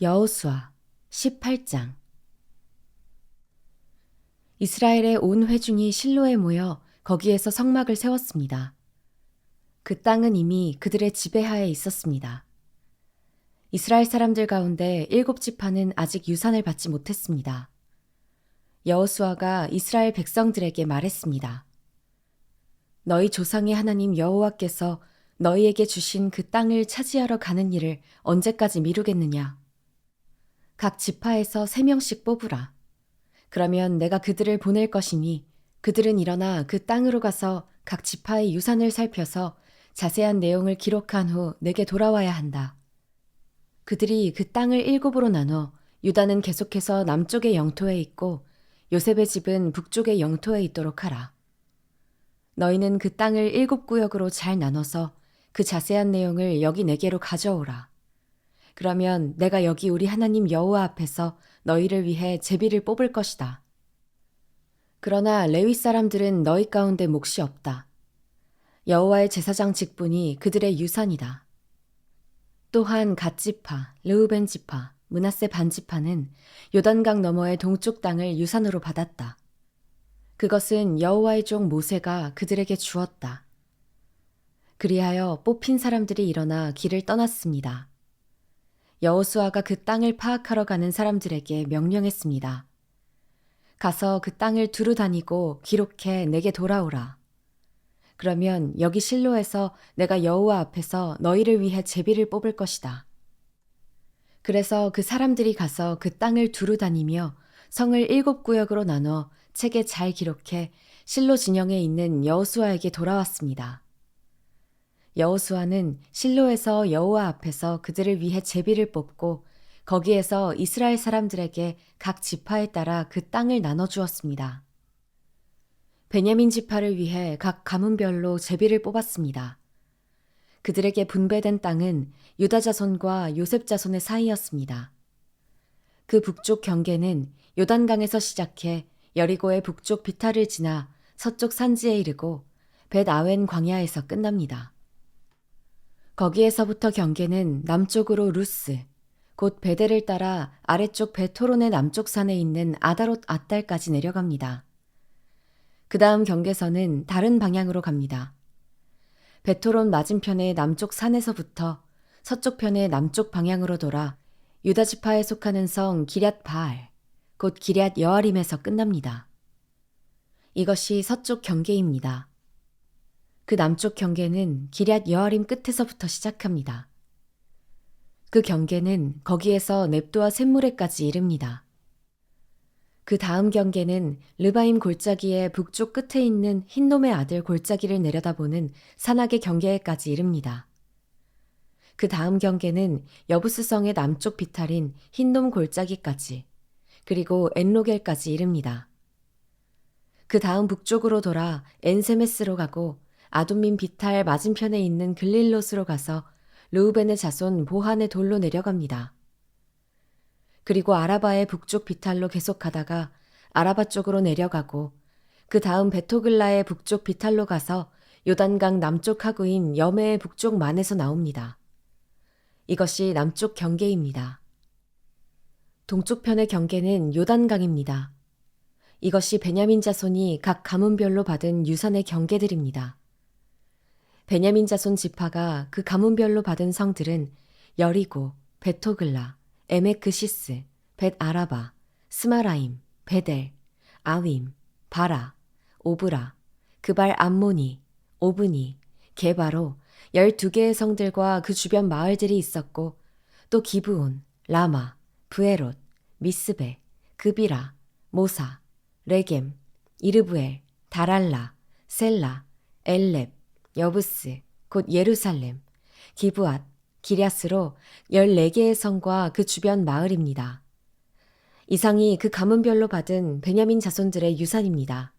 여호수아 18장 이스라엘의 온 회중이 실로에 모여 거기에서 성막을 세웠습니다. 그 땅은 이미 그들의 지배하에 있었습니다. 이스라엘 사람들 가운데 일곱 지파는 아직 유산을 받지 못했습니다. 여호수아가 이스라엘 백성들에게 말했습니다. 너희 조상의 하나님 여호와께서 너희에게 주신 그 땅을 차지하러 가는 일을 언제까지 미루겠느냐? 각 지파에서 세 명씩 뽑으라. 그러면 내가 그들을 보낼 것이니 그들은 일어나 그 땅으로 가서 각 지파의 유산을 살펴서 자세한 내용을 기록한 후 내게 돌아와야 한다. 그들이 그 땅을 일곱으로 나눠 유다는 계속해서 남쪽의 영토에 있고 요셉의 집은 북쪽의 영토에 있도록 하라. 너희는 그 땅을 일곱 구역으로 잘 나눠서 그 자세한 내용을 여기 내게로 가져오라. 그러면 내가 여기 우리 하나님 여호와 앞에서 너희를 위해 제비를 뽑을 것이다. 그러나 레위 사람들은 너희 가운데 몫이 없다. 여호와의 제사장 직분이 그들의 유산이다. 또한 갓지파, 르우벤 지파, 문하세 반지파는 요단강 너머의 동쪽 땅을 유산으로 받았다. 그것은 여호와의 종 모세가 그들에게 주었다. 그리하여 뽑힌 사람들이 일어나 길을 떠났습니다. 여호수아가 그 땅을 파악하러 가는 사람들에게 명령했습니다. 가서 그 땅을 두루 다니고 기록해 내게 돌아오라. 그러면 여기 실로에서 내가 여호와 앞에서 너희를 위해 제비를 뽑을 것이다. 그래서 그 사람들이 가서 그 땅을 두루 다니며 성을 일곱 구역으로 나눠 책에 잘 기록해 실로 진영에 있는 여호수아에게 돌아왔습니다. 여호수아는 실로에서 여호와 앞에서 그들을 위해 제비를 뽑고 거기에서 이스라엘 사람들에게 각 지파에 따라 그 땅을 나눠 주었습니다. 베냐민 지파를 위해 각 가문별로 제비를 뽑았습니다. 그들에게 분배된 땅은 유다 자손과 요셉 자손의 사이였습니다. 그 북쪽 경계는 요단강에서 시작해 여리고의 북쪽 비탈을 지나 서쪽 산지에 이르고 벳 아웬 광야에서 끝납니다. 거기에서부터 경계는 남쪽으로 루스, 곧 베델을 따라 아래쪽 베토론의 남쪽 산에 있는 아다롯 아딸까지 내려갑니다. 그 다음 경계선은 다른 방향으로 갑니다. 베토론 맞은편의 남쪽 산에서부터 서쪽 편의 남쪽 방향으로 돌아 유다 지파에 속하는 성 기럇 바알, 곧 기럇 여아림에서 끝납니다. 이것이 서쪽 경계입니다. 그 남쪽 경계는 기럇 여아림 끝에서부터 시작합니다. 그 경계는 거기에서 넵도와 샘무레까지 이릅니다. 그 다음 경계는 르바임 골짜기의 북쪽 끝에 있는 흰놈의 아들 골짜기를 내려다보는 산악의 경계에까지 이릅니다. 그 다음 경계는 여부스성의 남쪽 비탈인 흰놈 골짜기까지 그리고 엔로겔까지 이릅니다. 그 다음 북쪽으로 돌아 엔세메스로 가고 아둠민 비탈 맞은편에 있는 글릴롯으로 가서 르우벤의 자손 보한의 돌로 내려갑니다. 그리고 아라바의 북쪽 비탈로 계속 가다가 아라바 쪽으로 내려가고 그 다음 베토글라의 북쪽 비탈로 가서 요단강 남쪽 하구인 여메의 북쪽 만에서 나옵니다. 이것이 남쪽 경계입니다. 동쪽편의 경계는 요단강입니다. 이것이 베냐민 자손이 각 가문별로 받은 유산의 경계들입니다. 베냐민 자손 지파가 그 가문별로 받은 성들은 여리고, 베토글라, 에메크시스, 벳 아라바, 스마라임, 베델, 아윈, 바라, 오브라, 그발 암모니, 오브니, 게바로 12개의 성들과 그 주변 마을들이 있었고 또 기브온, 라마, 브에롯, 미스베, 그비라, 모사, 레겜, 이르브엘, 다랄라, 셀라, 엘렙, 여부스, 곧 예루살렘, 기브앗, 기랴스로 14개의 성과 그 주변 마을입니다. 이상이 그 가문별로 받은 베냐민 자손들의 유산입니다.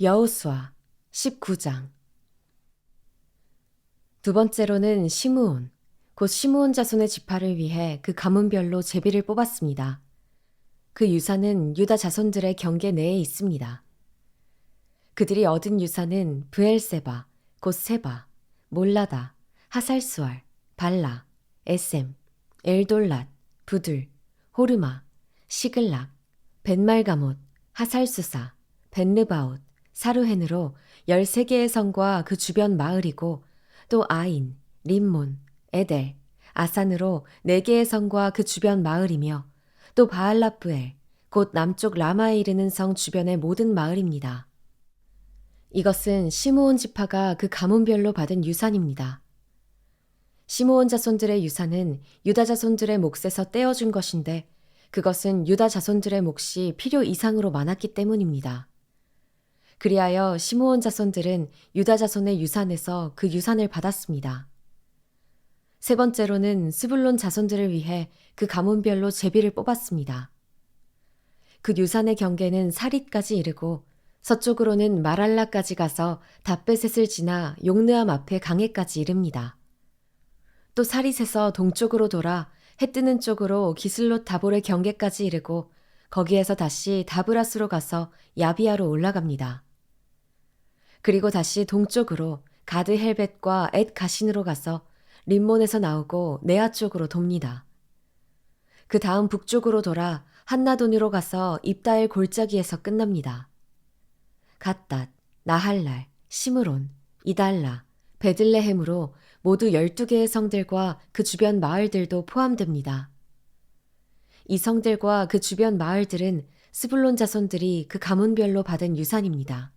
여호수아 19장 두 번째로는 시므온, 곧 시므온 자손의 지파를 위해 그 가문별로 제비를 뽑았습니다. 그 유산은 유다 자손들의 경계 내에 있습니다. 그들이 얻은 유산은 브엘세바, 곧 세바, 몰라다, 하살수알, 발라, 에셈, 엘돌랏, 부들, 호르마, 시글락, 벤말가못, 하살수사, 벤르바웃, 사르헨으로 13개의 성과 그 주변 마을이고 또 아인, 림몬, 에델, 아산으로 4개의 성과 그 주변 마을이며 또 바알라프엘, 곧 남쪽 라마에 이르는 성 주변의 모든 마을입니다. 이것은 시므온 지파가 그 가문별로 받은 유산입니다. 시므온 자손들의 유산은 유다 자손들의 몫에서 떼어준 것인데 그것은 유다 자손들의 몫이 필요 이상으로 많았기 때문입니다. 그리하여 시므온 자손들은 유다 자손의 유산에서 그 유산을 받았습니다. 세 번째로는 스불론 자손들을 위해 그 가문별로 제비를 뽑았습니다. 그 유산의 경계는 사릿까지 이르고 서쪽으로는 마랄라까지 가서 답베셋을 지나 용느암 앞에 강해까지 이릅니다. 또 사릿에서 동쪽으로 돌아 해 뜨는 쪽으로 기슬롯 다볼의 경계까지 이르고 거기에서 다시 다브라스로 가서 야비아로 올라갑니다. 그리고 다시 동쪽으로 가드 헬벳과 엣 가신으로 가서 림몬에서 나오고 네아 쪽으로 돕니다. 그 다음 북쪽으로 돌아 한나돈으로 가서 입다엘 골짜기에서 끝납니다. 갓닷, 나할랄, 시므론, 이달라, 베들레헴으로 모두 12개의 성들과 그 주변 마을들도 포함됩니다. 이 성들과 그 주변 마을들은 스불론 자손들이 그 가문별로 받은 유산입니다.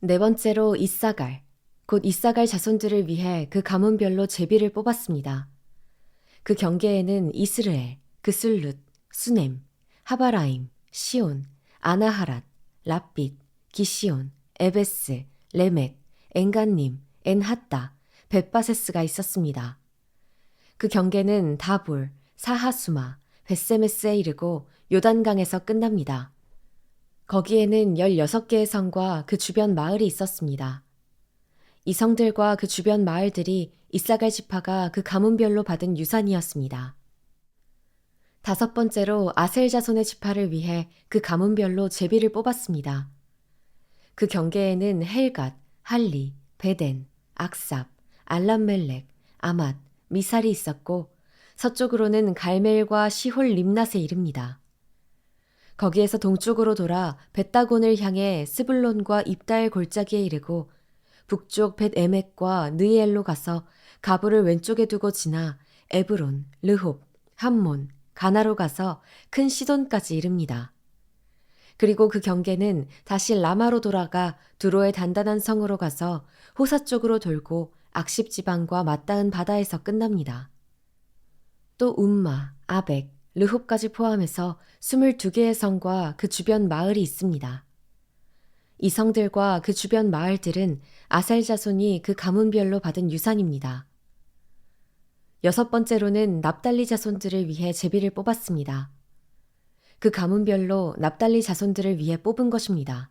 네 번째로 이사갈, 곧 이사갈 자손들을 위해 그 가문별로 제비를 뽑았습니다. 그 경계에는 이스르엘, 그슬룻, 수넴, 하바라임, 시온, 아나하랏, 랍빛, 기시온, 에베스, 레멕, 엔간님, 엔핫다, 벳바세스가 있었습니다. 그 경계는 다볼, 사하수마, 베세메스에 이르고 요단강에서 끝납니다. 거기에는 16개의 성과 그 주변 마을이 있었습니다. 이 성들과 그 주변 마을들이 이사갈 지파가 그 가문별로 받은 유산이었습니다. 다섯 번째로 아셀 자손의 지파를 위해 그 가문별로 제비를 뽑았습니다. 그 경계에는 헬갓, 할리, 베덴, 악삽, 알람멜렉, 아맛, 미살이 있었고 서쪽으로는 갈멜과 시홀 림낫에 이릅니다. 거기에서 동쪽으로 돌아 벳다곤을 향해 스불론과 입다엘 골짜기에 이르고 북쪽 벳 에멕과 느이엘로 가서 가브를 왼쪽에 두고 지나 에브론, 르홉, 함몬, 가나로 가서 큰 시돈까지 이릅니다. 그리고 그 경계는 다시 라마로 돌아가 두로의 단단한 성으로 가서 호사 쪽으로 돌고 악십 지방과 맞닿은 바다에서 끝납니다. 또 움마, 아벡, 르홉까지 포함해서 22개의 성과 그 주변 마을이 있습니다. 이 성들과 그 주변 마을들은 아살 자손이 그 가문별로 받은 유산입니다. 여섯 번째로는 납달리 자손들을 위해 제비를 뽑았습니다. 그 가문별로 납달리 자손들을 위해 뽑은 것입니다.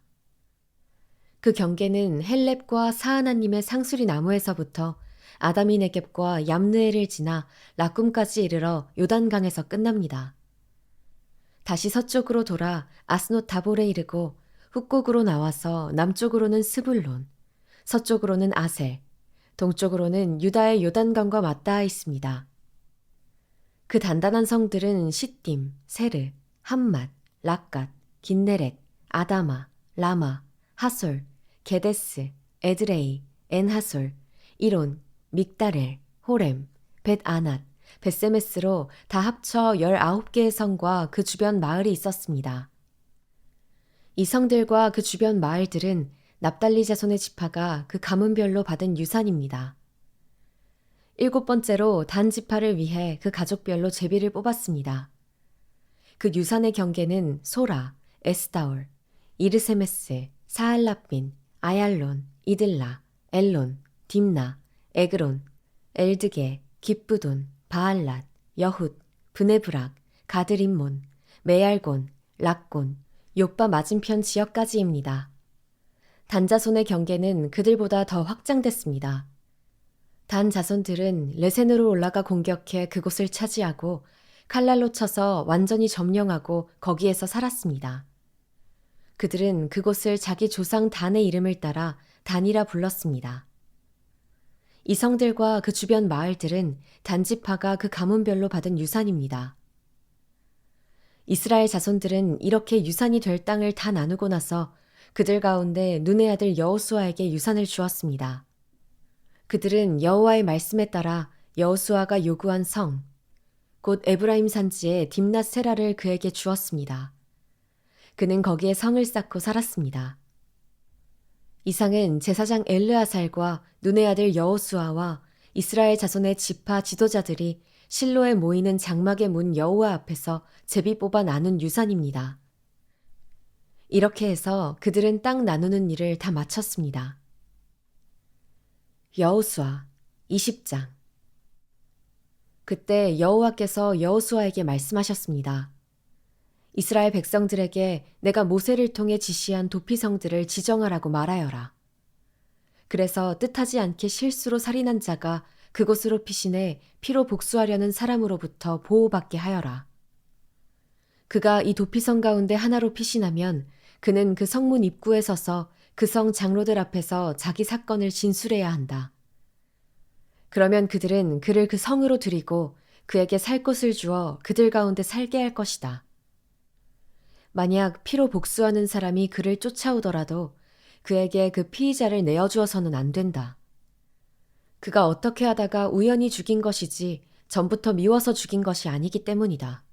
그 경계는 헬렙과 사하나님의 상수리 나무에서부터 아다미 네겝과 얌느에를 지나 라꿈까지 이르러 요단강에서 끝납니다. 다시 서쪽으로 돌아 아스노 다볼에 이르고 훅곡으로 나와서 남쪽으로는 스불론, 서쪽으로는 아셀, 동쪽으로는 유다의 요단강과 맞닿아 있습니다. 그 단단한 성들은 시딤, 세르, 함맛, 락갓, 긴네렉, 아다마, 라마, 하솔, 게데스, 에드레이, 엔하솔, 이론, 믹다렐, 호렘, 벳아낫, 베세메스로 다 합쳐 19개의 성과 그 주변 마을이 있었습니다. 이 성들과 그 주변 마을들은 납달리 자손의 지파가 그 가문별로 받은 유산입니다. 일곱 번째로 단 지파를 위해 그 가족별로 제비를 뽑았습니다. 그 유산의 경계는 소라, 에스다올, 이르세메스, 사알라빈, 아얄론, 이들라, 엘론, 딥나, 에그론, 엘드게, 기쁘돈, 바알랏, 여훗, 브네브락, 가드림몬, 메알곤, 락곤, 요빠 맞은편 지역까지입니다. 단자손의 경계는 그들보다 더 확장됐습니다. 단 자손들은 레센으로 올라가 공격해 그곳을 차지하고 칼날로 쳐서 완전히 점령하고 거기에서 살았습니다. 그들은 그곳을 자기 조상 단의 이름을 따라 단이라 불렀습니다. 이 성들과 그 주변 마을들은 단지파가 그 가문별로 받은 유산입니다. 이스라엘 자손들은 이렇게 유산이 될 땅을 다 나누고 나서 그들 가운데 눈의 아들 여호수아에게 유산을 주었습니다. 그들은 여호와의 말씀에 따라 여호수아가 요구한 성, 곧 에브라임 산지의 딥낫 세라를 그에게 주었습니다. 그는 거기에 성을 쌓고 살았습니다. 이상은 제사장 엘르아살과 눈의 아들 여호수아와 이스라엘 자손의 지파 지도자들이 실로에 모이는 장막의 문 여호와 앞에서 제비 뽑아 나눈 유산입니다. 이렇게 해서 그들은 땅 나누는 일을 다 마쳤습니다. 여호수아 20장 그때 여호와께서 여호수아에게 말씀하셨습니다. 이스라엘 백성들에게 내가 모세를 통해 지시한 도피성들을 지정하라고 말하여라. 그래서 뜻하지 않게 실수로 살인한 자가 그곳으로 피신해 피로 복수하려는 사람으로부터 보호받게 하여라. 그가 이 도피성 가운데 하나로 피신하면 그는 그 성문 입구에 서서 그 성 장로들 앞에서 자기 사건을 진술해야 한다. 그러면 그들은 그를 그 성으로 들이고 그에게 살 곳을 주어 그들 가운데 살게 할 것이다. 만약 피로 복수하는 사람이 그를 쫓아오더라도 그에게 그 피의자를 내어주어서는 안 된다. 그가 어떻게 하다가 우연히 죽인 것이지 전부터 미워서 죽인 것이 아니기 때문이다.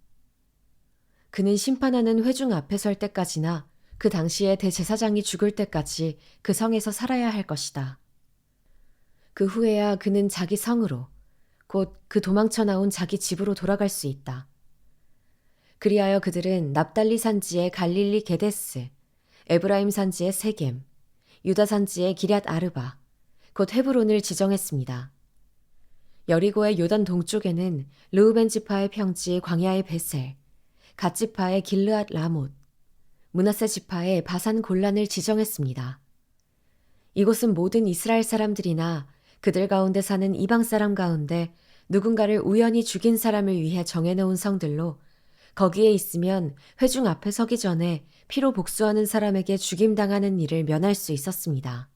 그는 심판하는 회중 앞에 설 때까지나 그 당시에 대제사장이 죽을 때까지 그 성에서 살아야 할 것이다. 그 후에야 그는 자기 성으로, 곧 그 도망쳐 나온 자기 집으로 돌아갈 수 있다. 그리하여 그들은 납달리 산지의 갈릴리 게데스, 에브라임 산지의 세겜, 유다 산지의 기럇 아르바, 곧 헤브론을 지정했습니다. 여리고의 요단 동쪽에는 르우벤 지파의 평지 광야의 베셀, 갓 지파의 길르앗 라못, 문하세 지파의 바산 골란을 지정했습니다. 이곳은 모든 이스라엘 사람들이나 그들 가운데 사는 이방 사람 가운데 누군가를 우연히 죽인 사람을 위해 정해놓은 성들로 거기에 있으면 회중 앞에 서기 전에 피로 복수하는 사람에게 죽임당하는 일을 면할 수 있었습니다.